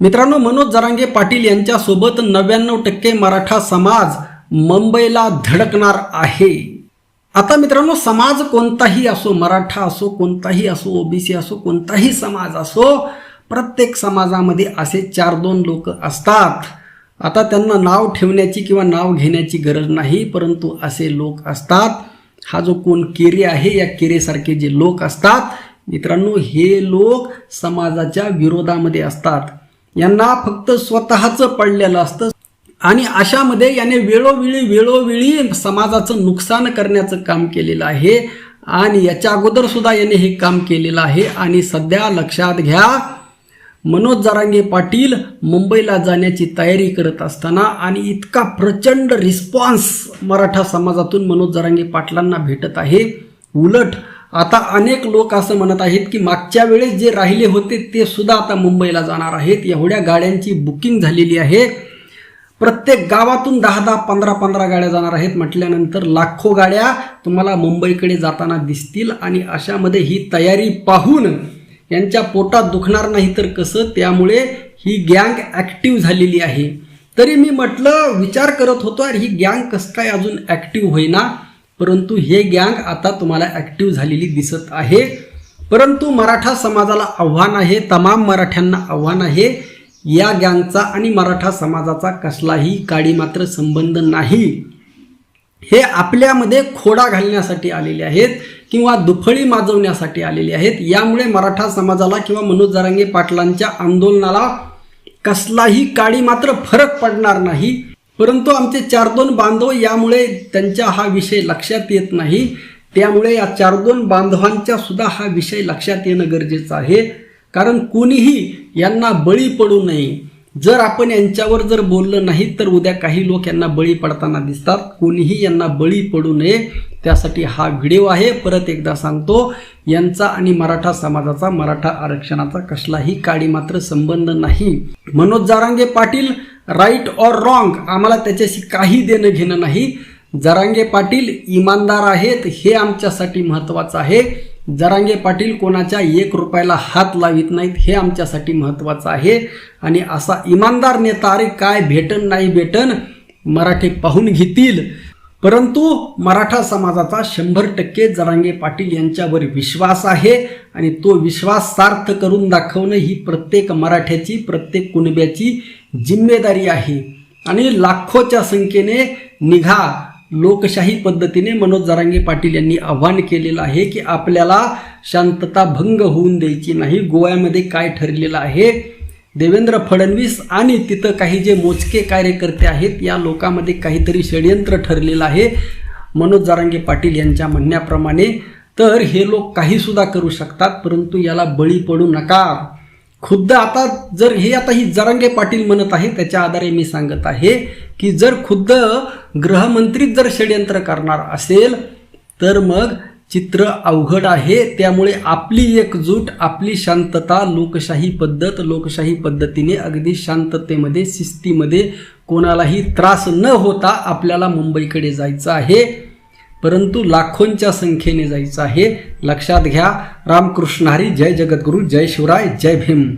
मित्रांनो मनोज जरांगे पाटील यांच्यासोबत नव्याण्णव टक्के मराठा समाज मुंबईला धडकणार आहे. आता मित्रांनो समाज कोणताही असो मराठा असो कोणताही असो ओबीसी असो कोणताही समाज असो प्रत्येक समाजामध्ये असे चार दोन लोक असतात. आता त्यांना नाव ठेवण्याची किंवा नाव घेण्याची गरज नाही परंतु असे लोक असतात. हा जो कोण केरे आहे या केरेसारखे जे लोक असतात मित्रांनो हे लोक समाजाच्या विरोधामध्ये असतात. यांना फक्त स्वतःचं पडलेलं असतं. आणि अशामध्ये याने वेळोवेळी वेळोवेळी समाजाचं नुकसान करण्याचं काम केलेलं आहे. आणि याच्या अगोदर सुद्धा याने हे काम केलेलं आहे. आणि सध्या लक्षात घ्या मनोज जरांगे पाटील मुंबईला जाण्याची तयारी करत असताना आणि इतका प्रचंड रिस्पॉन्स मराठा समाजातून मनोज जरांगे पाटलांना भेटत आहे. उलट आता अनेक लोक असं म्हणत आहेत की मागच्या वेळेस जे राहिले होते ते सुद्धा आता मुंबईला जाणार आहेत. एवढ्या गाड्यांची बुकिंग झालेली आहे. प्रत्येक गावातून दहा दहा पंधरा पंधरा गाड्या जाणार आहेत म्हटल्यानंतर लाखो गाड्या तुम्हाला मुंबईकडे जाताना दिसतील आणि अशामध्ये ही तयारी पाहून यांच्या पोटात दुखणार नाही तर कसं? त्यामुळे ही गँग ॲक्टिव्ह झालेली आहे. तरी मी म्हटलं विचार करत होतो अरे ही गँग कसं काय अजून ॲक्टिव्ह होईना? परंतु हे गँग आता तुम्हाला ॲक्टिव्ह झालेली दिसत आहे. परंतु मराठा समाजाला आव्हान आहे तमाम मराठ्यांना आव्हान आहे. या गँगचा आणि मराठा समाजाचा कसलाही काडी मात्र संबंध नाही. हे आपल्यामध्ये खोडा घालण्यासाठी आलेले आहेत किंवा दुफळी माजवण्यासाठी आलेले आहेत. यामुळे मराठा समाजाला किंवा मनोज जरांगे पाटलांच्या आंदोलनाला कसलाही काडी मात्र फरक पडणार नाही. परंतु आमचे चार दोन बांधव यामुळे त्यांच्या हा विषय लक्षात येत नाही. त्यामुळे या चार दोन बांधवांच्या सुद्धा हा विषय लक्षात येणं गरजेचं आहे. कारण कोणीही यांना बळी पडू नये. जर आपण यांच्यावर जर बोललं नाही तर उद्या काही लोक यांना बळी पडताना दिसतात. कोणीही यांना बळी पडू नये त्यासाठी हा व्हिडिओ आहे. परत एकदा सांगतो यांचा आणि मराठा समाजाचा मराठा आरक्षणाचा कसलाही काडी मात्र संबंध नाही. Manoj Jarange Patil right or wrong आम्हाला त्याच्याशी काही देणं घेणं नाही. जरांगे पाटील इमानदार आहेत हे आमच्यासाठी महत्त्वाचं आहे. जरांगे पाटील कोणाच्या एक रुपयाला हात लावित नाहीत हे आमच्यासाठी महत्त्वाचं आहे. आणि असा इमानदार नेता अरे काय भेटन नाही भेटन मराठी पाहून घेतील. परंतु मराठा समाजाचा शंभर टक्के जरांगे पाटील यांच्यावर विश्वास आहे आणि तो विश्वास सार्थ करून दाखवणं ही प्रत्येक मराठ्याची प्रत्येक कुणब्याची जिम्मेदारी आहे. आणि लाखोच्या संख्येने निघा लोकशाही पद्धतीने मनोज जरांगे पाटील यांनी आव्हान केलेलं आहे की आपल्याला शांतता भंग होऊन द्यायची नाही गोव्यामध्ये काय ठरलेलं आहे देवेंद्र फडणवीस आणि तिथं काही जे मोजके कार्यकर्ते आहेत या लोकांमध्ये काहीतरी षडयंत्र ठरलेलं आहे. मनोज जारांगे पाटील यांच्या म्हणण्याप्रमाणे. तर हे लोक काहीसुद्धा करू शकतात परंतु याला बळी पडू नका. खुद्द आता जर हे आता ही जरांगे पाटील म्हणत आहे त्याच्या आधारे मी सांगत आहे की जर खुद्द गृहमंत्रीच जर षडयंत्र करणार असेल तर मग चित्र अवघड आहे त्यामुळे आपली एकजूट आपली शांतता लोकशाही पद्धत लोकशाही पद्धतीने अगदी शांततेमध्ये शिस्तीमध्ये कोणालाही त्रास न होता आपल्याला मुंबईकडे जायचं आहे. परंतु लाखोंच्या संख्येने जायचं आहे. लक्षात घ्या रामकृष्ण हरी जय जगद्गुरू जय शिवराय जय भीम.